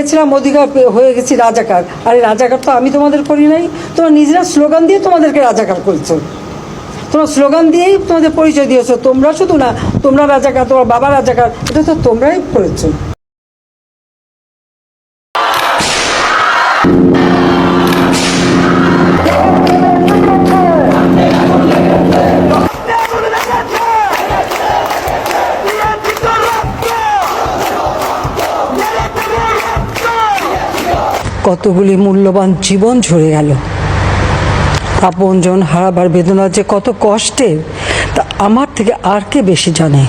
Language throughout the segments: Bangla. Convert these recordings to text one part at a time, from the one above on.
চেয়েছিলাম অধিকার হয়ে গেছি রাজাকার। আরে রাজাকার তো আমি তোমাদের করি নাই। তোমরা নিজেরা স্লোগান দিয়ে তোমাদেরকে রাজাকার করছ। তোমরা স্লোগান দিয়েই তোমাদের পরিচয় দিয়েছ। তোমরা শুধু না, তোমরা রাজাকার, তোমার বাবা রাজাকার, এটা তো তোমরাই করেছ। কতগুলি মূল্যবান জীবন ঝরে গেল। আপনজন হারাবার বেদনা যে কত কষ্টের, তা আমার থেকে আর কে বেশি জানে?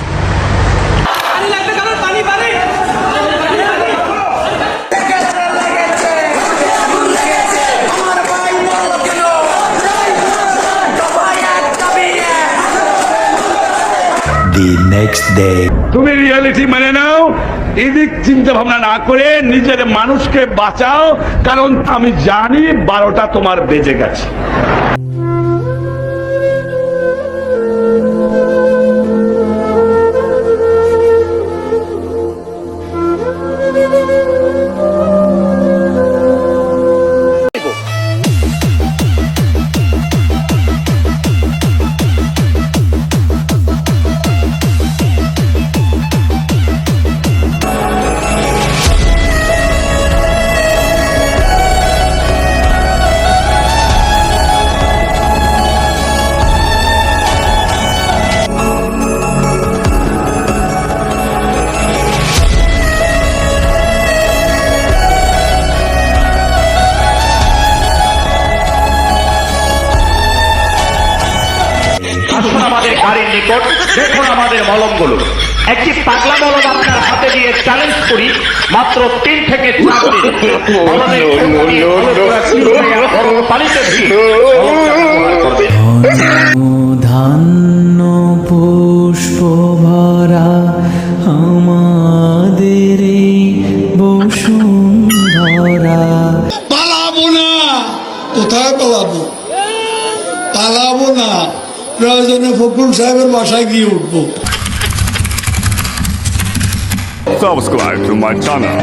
The next day. তুমি রিয়েলিটি মেনে নাও, এদিক চিন্তা ভাবনা না করে নিজের মানুষকে বাঁচাও, কারণ আমি জানি বারোটা তোমার বেজে গেছে গাড়ির নিকট দেখুন আমাদের মলমগুলো একটি পাগলা মলম আপনার হাতে দিয়ে চ্যালেঞ্জ করি মাত্র তিন থেকে। ধান্য পুষ্প ভরা আমাদের বসুন্ধরা পালাবো না কোথায় পালাবো পালাবো না প্রয়োজনে ফখরুল সাহেবের বাসায় গিয়ে উঠবো Subscribe to my channel